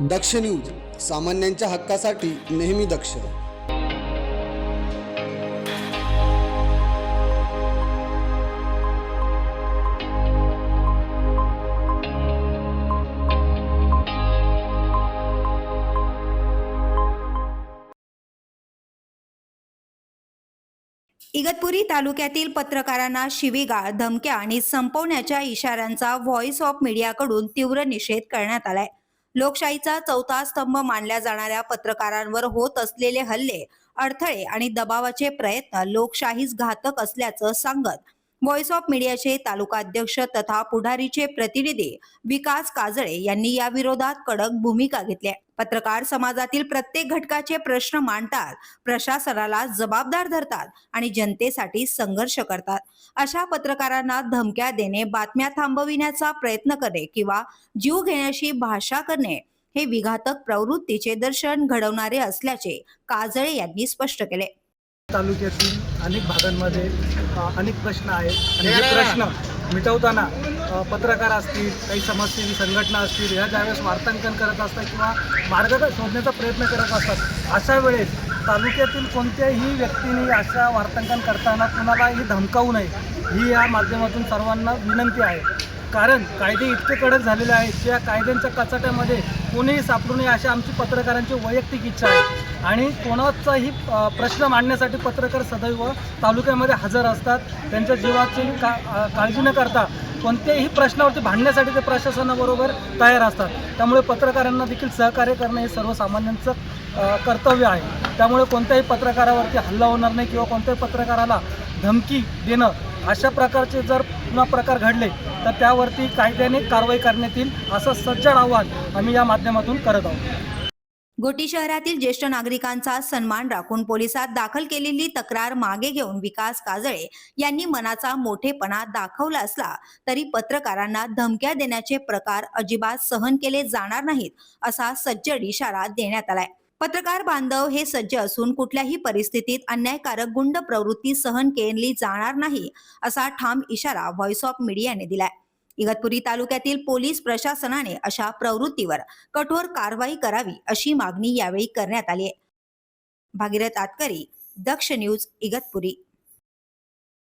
दक्ष news सामान्यांच्या हक्कासाठी नेहमी दक्ष. इगतपुरी तालुक्यातील पत्रकारांना शिवीगाळ धमक्या आणि संपवण्याच्या इशाऱ्यांचा व्हॉइस ऑफ मीडियाकडून तीव्र निषेध करण्यात आलाय. लोकशाहीचा चौथा स्तंभ मानल्या जाणाऱ्या पत्रकारांवर होत असलेले हल्ले अडथळे आणि दबावाचे प्रयत्न लोकशाहीस घातक असल्याचं सांगत व्हॉइस ऑफ मीडियाचे तालुका अध्यक्ष तथा पुढारीचे प्रतिनिधी विकास काजळे यांनी या विरोधात कडक भूमिका घेतली पत्रकार समाजातील प्रत्येक घटकाचे प्रश्न मांडतात प्रशासनाला जबाबदार धरतात आणि जनतेसाठी संघर्ष करतात. अशा पत्रकारांना धमक्या देणे बातम्या थांबविण्याचा प्रयत्न करणे किंवा जीव घेण्याची भाषा करणे हे विघातक प्रवृत्तीचे दर्शन घडवणारे असल्याचे काजळे यांनी स्पष्ट केले. तालुक्यातील अनेक भागांमध्ये अनेक प्रश्न आहेत. आणि हे प्रश्न मिटवताना पत्रकार असतील काही समाजसेवी संघटना असतील ह्या ज्यावेळेस वार्तांकन करत असतात किंवा मार्ग शोधण्याचा प्रयत्न करत असतात अशा वेळेस तालुक्यातील कोणत्याही व्यक्तीने अशा वार्तांकन करताना कुणालाही धमकावू नये ही या माध्यमातून सर्वांना विनंती आहे. कारण कायदे इतके कडक झालेले आहेत की या कायद्यांच्या कचाट्यामध्ये कोणीही सापडू नये अशी आमची पत्रकारांची वैयक्तिक इच्छा आहे. आणि कोणाचाही प्रश्न मांडण्यासाठी पत्रकार सदैव तालुक्यामध्ये हजर असतात. त्यांच्या जीवाची का काळजी न करता कोणत्याही प्रश्नावरती भांडण्यासाठी ते प्रशासनाबरोबर तयार असतात. त्यामुळे पत्रकारांना देखील सहकार्य करणं हे सर्वसामान्यांचं कर्तव्य आहे. त्यामुळे कोणत्याही पत्रकारावरती हल्ला होणार नाही किंवा कोणत्याही पत्रकाराला धमकी देणं अशा प्रकारचे जर पुन्हा प्रकार घडले तर त्यावरती कायद्याने कारवाई करण्यात येईल असं सज्जड आव्हान आम्ही या माध्यमातून करत आहोत. घोटी शहरातील ज्येष्ठ नागरिकांचा सन्मान राखून पोलिसात दाखल केलेली तक्रार मागे घेऊन विकास काजळे यांनी मनाचा मोठेपणा दाखवला असला तरी पत्रकारांना धमक्या देण्याचे प्रकार अजिबात सहन केले जाणार नाहीत असा सज्जड इशारा देण्यात आलाय. पत्रकार बांधव हे सज्ज असून कुठल्याही परिस्थितीत अन्यायकारक गुंड प्रवृत्ती सहन केली जाणार नाही असा ठाम इशारा व्हॉइस ऑफ मीडियाने दिलाय. इगतपुरी तालुक्यातील पोलीस प्रशासनाने अशा प्रवृत्तीवर कठोर कारवाई करावी अशी मागणी यावेळी करण्यात आली आहे. भागीरथ आतकरी दक्ष न्यूज इगतपुरी.